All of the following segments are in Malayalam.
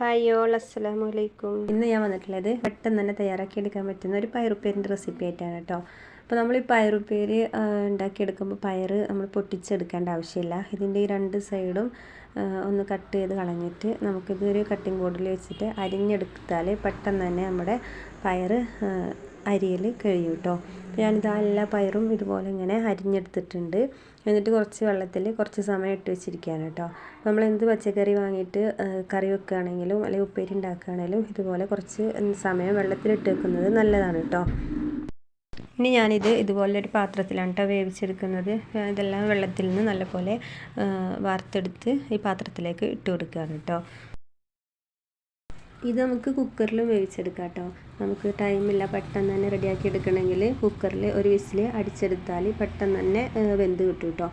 ഹായ് ഓൾ അസ്സലാമു അലൈക്കും. ഇന്ന് ഞാൻ വന്നിട്ടുള്ളത് പെട്ടെന്ന് തന്നെ തയ്യാറാക്കി എടുക്കാൻ പറ്റുന്ന ഒരു പയറുപ്പേരിന്റെ റെസിപ്പി ആയിട്ടാണ് കേട്ടോ. അപ്പോൾ നമ്മൾ ഈ പയറുപ്പേര് ഉണ്ടാക്കിയെടുക്കുമ്പോൾ പയർ നമ്മൾ പൊട്ടിച്ചെടുക്കേണ്ട ആവശ്യമില്ല. ഇതിന്റെ ഈ രണ്ട് സൈഡും ഒന്ന് കട്ട് ചെയ്ത് കളഞ്ഞിട്ട് നമുക്കിതൊരു കട്ടിംഗ് ബോർഡിൽ വെച്ചിട്ട് അരിഞ്ഞെടുത്താൽ പെട്ടെന്ന് തന്നെ നമ്മുടെ പയർ അരിയിൽ കഴിയും കേട്ടോ ഞാനിത് എല്ലാ പയറും ഇതുപോലെ ഇങ്ങനെ അരിഞ്ഞെടുത്തിട്ടുണ്ട്. എന്നിട്ട് കുറച്ച് വെള്ളത്തിൽ കുറച്ച് സമയം ഇട്ട് വെച്ചിരിക്കുകയാണ് കേട്ടോ നമ്മൾ എന്ത് പച്ചക്കറി വാങ്ങിയിട്ട് കറി വെക്കുകയാണെങ്കിലും അല്ലെങ്കിൽ ഉപ്പേരി ഉണ്ടാക്കുകയാണെങ്കിലും ഇതുപോലെ കുറച്ച് സമയം വെള്ളത്തിലിട്ട് വെക്കുന്നത് നല്ലതാണ് കേട്ടോ ഇനി ഞാനിത് ഇതുപോലെ ഒരു പാത്രത്തിലാണ് കേട്ടോ വേവിച്ചെടുക്കുന്നത്. ഇതെല്ലാം വെള്ളത്തിൽ നിന്ന് നല്ലപോലെ വാർത്തെടുത്ത് ഈ പാത്രത്തിലേക്ക് ഇട്ട് കൊടുക്കുകയാണ് കേട്ടോ ഇത് നമുക്ക് കുക്കറിൽ വേവിച്ചെടുക്കാം കേട്ടോ നമുക്ക് ടൈമില്ല പെട്ടെന്ന് തന്നെ റെഡിയാക്കി എടുക്കണമെങ്കിൽ കുക്കറിൽ ഒരു വിസിൽ അടിച്ചെടുത്താൽ പെട്ടെന്ന് തന്നെ വെന്ത് കിട്ടും കേട്ടോ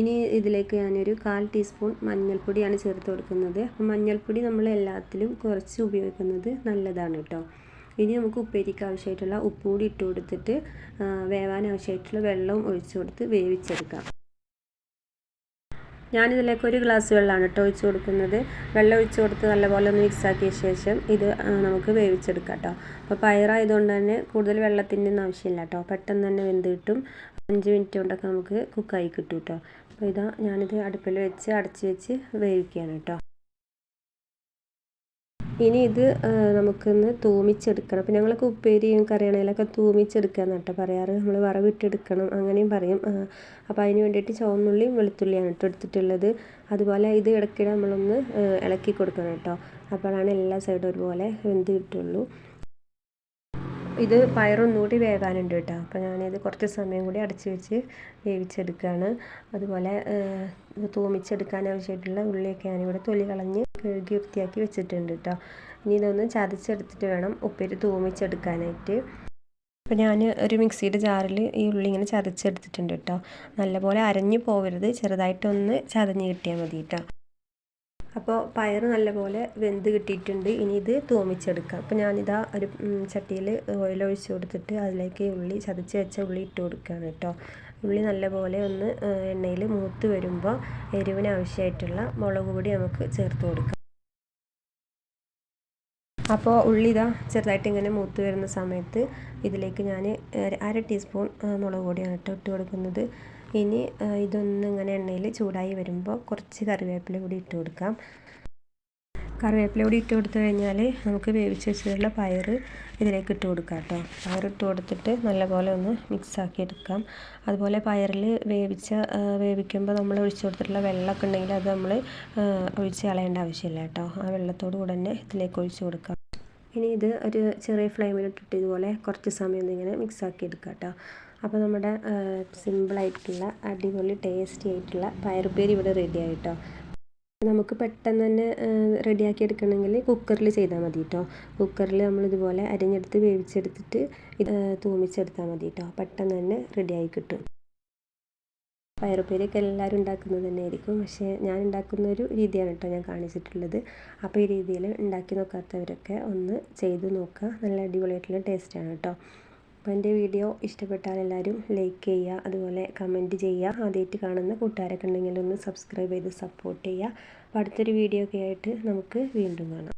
ഇനി ഇതിലേക്ക് ഞാനൊരു കാൽ ടീസ്പൂൺ മഞ്ഞൾപ്പൊടിയാണ് ചേർത്ത് കൊടുക്കുന്നത്. മഞ്ഞൾപ്പൊടി നമ്മൾ എല്ലാത്തിലും കുറച്ച് ഉപയോഗിക്കുന്നത് നല്ലതാണ് കേട്ടോ ഇനി നമുക്ക് ഉപ്പേരിക്ക് ആവശ്യമായിട്ടുള്ള ഉപ്പ് കൂടി ഇട്ട് കൊടുത്തിട്ട് വേവാൻ ആവശ്യമായിട്ടുള്ള വെള്ളവും ഒഴിച്ചു കൊടുത്ത് വേവിച്ചെടുക്കാം. ഞാനിതിലേക്ക് ഒരു ഗ്ലാസ് വെള്ളമാണ് കേട്ടോ ഒഴിച്ച് കൊടുക്കുന്നത്. വെള്ളം ഒഴിച്ച് കൊടുത്ത് നല്ലപോലെ ഒന്ന് മിക്സ് ആക്കിയ ശേഷം ഇത് നമുക്ക് വേവിച്ചെടുക്കാം കേട്ടോ. അപ്പോൾ പയറായതുകൊണ്ട് തന്നെ കൂടുതൽ വെള്ളത്തിന്റെ ഒന്നും ആവശ്യമില്ല കേട്ടോ. പെട്ടെന്ന് തന്നെ വെന്ത് കിട്ടും. അഞ്ച് മിനിറ്റ് കൊണ്ടൊക്കെ നമുക്ക് കുക്കായി കിട്ടും കേട്ടോ. അപ്പോൾ ഇതാ ഞാനിത് അടുപ്പിൽ വെച്ച് അടച്ച് വെച്ച് വേവിക്കുകയാണ് കേട്ടോ. ഇനി ഇത് നമുക്കൊന്ന് തൂമിച്ചെടുക്കണം. അപ്പോൾ ഞങ്ങളൊക്കെ ഉപ്പേരിയും കറിയാണെങ്കിലൊക്കെ തൂമിച്ചെടുക്കുക എന്നിട്ട് പറയാറ്. നമ്മൾ വറവിട്ടെടുക്കണം അങ്ങനെയും പറയും. അപ്പോൾ അതിന് വേണ്ടിയിട്ട് ചുവന്നുള്ളിയും വെളുത്തുള്ളിയാണ് കേട്ടോ എടുത്തിട്ടുള്ളത്. അതുപോലെ ഇത് ഇടയ്ക്കിടെ നമ്മളൊന്ന് ഇളക്കി കൊടുക്കണം കേട്ടോ. അപ്പോഴാണ് എല്ലാ സൈഡും ഒരുപോലെ വെന്ത് കിട്ടുള്ളൂ. ഇത് പയറൊന്നുകൂടി വേകാനുണ്ട് കേട്ടോ. അപ്പോൾ ഞാനിത് കുറച്ച് സമയം കൂടി അടച്ചു വെച്ച് വേവിച്ചെടുക്കുകയാണ്. അതുപോലെ തൂമിച്ചെടുക്കാൻ ആവശ്യമായിട്ടുള്ള ഉള്ളിയൊക്കെ ഞാനിവിടെ തൊലി കളഞ്ഞ് കഴുകി വൃത്തിയാക്കി വെച്ചിട്ടുണ്ട് കേട്ടോ ഇനി ഇതൊന്ന് ചതച്ചെടുത്തിട്ട് വേണം ഉപ്പേരി തൂമിച്ചെടുക്കാനായിട്ട്. അപ്പോൾ ഞാൻ ഒരു മിക്സിയുടെ ജാറിൽ ഈ ഉള്ളി ഇങ്ങനെ ചതച്ചെടുത്തിട്ടുണ്ട് കേട്ടോ നല്ലപോലെ അരഞ്ഞു പോകരുത് ചെറുതായിട്ടൊന്ന് ചതഞ്ഞ് കിട്ടിയാൽ മതി കേട്ടോ അപ്പോൾ പയർ നല്ലപോലെ വെന്ത് കിട്ടിയിട്ടുണ്ട്. ഇനി ഇത് തൂമിച്ചെടുക്കാം. അപ്പോൾ ഞാനിതാ ഒരു ചട്ടിയിൽ ഓയിൽ ഒഴിച്ച് കൊടുത്തിട്ട് അതിലേക്ക് ഉള്ളി ചതച്ച് വെച്ച ഉള്ളി ഇട്ട് കൊടുക്കുകയാണ് കേട്ടോ. ഉള്ളി നല്ലപോലെ ഒന്ന് എണ്ണയിൽ മൂത്ത് വരുമ്പോൾ എരിവിന് ആവശ്യമായിട്ടുള്ള മുളക് പൊടി നമുക്ക് ചേർത്ത് കൊടുക്കാം. അപ്പോൾ ഉള്ളി ഇതാ ചെറുതായിട്ട് ഇങ്ങനെ മൂത്ത് വരുന്ന സമയത്ത് ഇതിലേക്ക് ഞാൻ അര ടീസ്പൂൺ മുളക് പൊടിയാണ് കേട്ടോ ഇട്ട് കൊടുക്കുന്നത്. ഇനി ഇതൊന്നും ഇങ്ങനെ എണ്ണയിൽ ചൂടായി വരുമ്പോൾ കുറച്ച് കറിവേപ്പില കൂടി ഇട്ട് കൊടുക്കാം. കറിവേപ്പില കൂടി ഇട്ട് കൊടുത്തു കഴിഞ്ഞാൽ നമുക്ക് വേവിച്ച് വെച്ചിട്ടുള്ള പയർ ഇതിലേക്ക് ഇട്ട് കൊടുക്കാം കേട്ടോ. പയർ ഇട്ട് കൊടുത്തിട്ട് നല്ലപോലെ ഒന്ന് മിക്സ് ആക്കി എടുക്കാം. അതുപോലെ പയറിൽ വേവിച്ച വേവിക്കുമ്പോൾ നമ്മൾ ഒഴിച്ചു കൊടുത്തിട്ടുള്ള വെള്ളമൊക്കെ ഉണ്ടെങ്കിൽ അത് നമ്മൾ ഒഴിച്ച് കളയേണ്ട ആവശ്യമില്ല കേട്ടോ. ആ വെള്ളത്തോട് കൂടെ തന്നെ ഇതിലേക്ക് ഒഴിച്ച് കൊടുക്കാം. ഇനി ഇത് ഒരു ചെറിയ ഫ്ലെയിമിലിട്ടിട്ട് ഇതുപോലെ കുറച്ച് സമയം ഇങ്ങനെ മിക്സ് ആക്കി എടുക്കാം കേട്ടോ. അപ്പോൾ നമ്മുടെ സിമ്പിളായിട്ടുള്ള അടിപൊളി ടേസ്റ്റി ആയിട്ടുള്ള പയറുപ്പേരി ഇവിടെ റെഡി ആയിട്ടോ. നമുക്ക് പെട്ടെന്ന് തന്നെ റെഡിയാക്കി എടുക്കണമെങ്കിൽ കുക്കറിൽ ചെയ്താൽ മതി കേട്ടോ കുക്കറിൽ നമ്മൾ ഇതുപോലെ അരിഞ്ഞെടുത്ത് വേവിച്ചെടുത്തിട്ട് ഇത് തൂമിച്ചെടുത്താൽ മതി കേട്ടോ പെട്ടെന്ന് തന്നെ റെഡിയായി കിട്ടും. പയറുപ്പേരിയൊക്കെ എല്ലാവരും ഉണ്ടാക്കുന്നത് തന്നെ ആയിരിക്കും പക്ഷേ ഞാൻ ഉണ്ടാക്കുന്ന ഒരു രീതിയാണ് കേട്ടോ ഞാൻ കാണിച്ചിട്ടുള്ളത്. അപ്പോൾ ഈ രീതിയിൽ ഉണ്ടാക്കി നോക്കാത്തവരൊക്കെ ഒന്ന് ചെയ്ത് നോക്കുക. നല്ല അടിപൊളിയായിട്ടുള്ള ടേസ്റ്റാണ് കേട്ടോ. അപ്പോൾ എന്റെ വീഡിയോ ഇഷ്ടപ്പെട്ടാൽ എല്ലാവരും ലൈക്ക് ചെയ്യുക അതുപോലെ കമന്റ് ചെയ്യുക. ആദ്യമായിട്ട് കാണുന്ന കൂട്ടുകാരൊക്കെ ഉണ്ടെങ്കിൽ ഒന്ന് സബ്സ്ക്രൈബ് ചെയ്ത് സപ്പോർട്ട് ചെയ്യുക. അപ്പോൾ അടുത്തൊരു വീഡിയോ ഒക്കെ ആയിട്ട് നമുക്ക് വീണ്ടും കാണാം.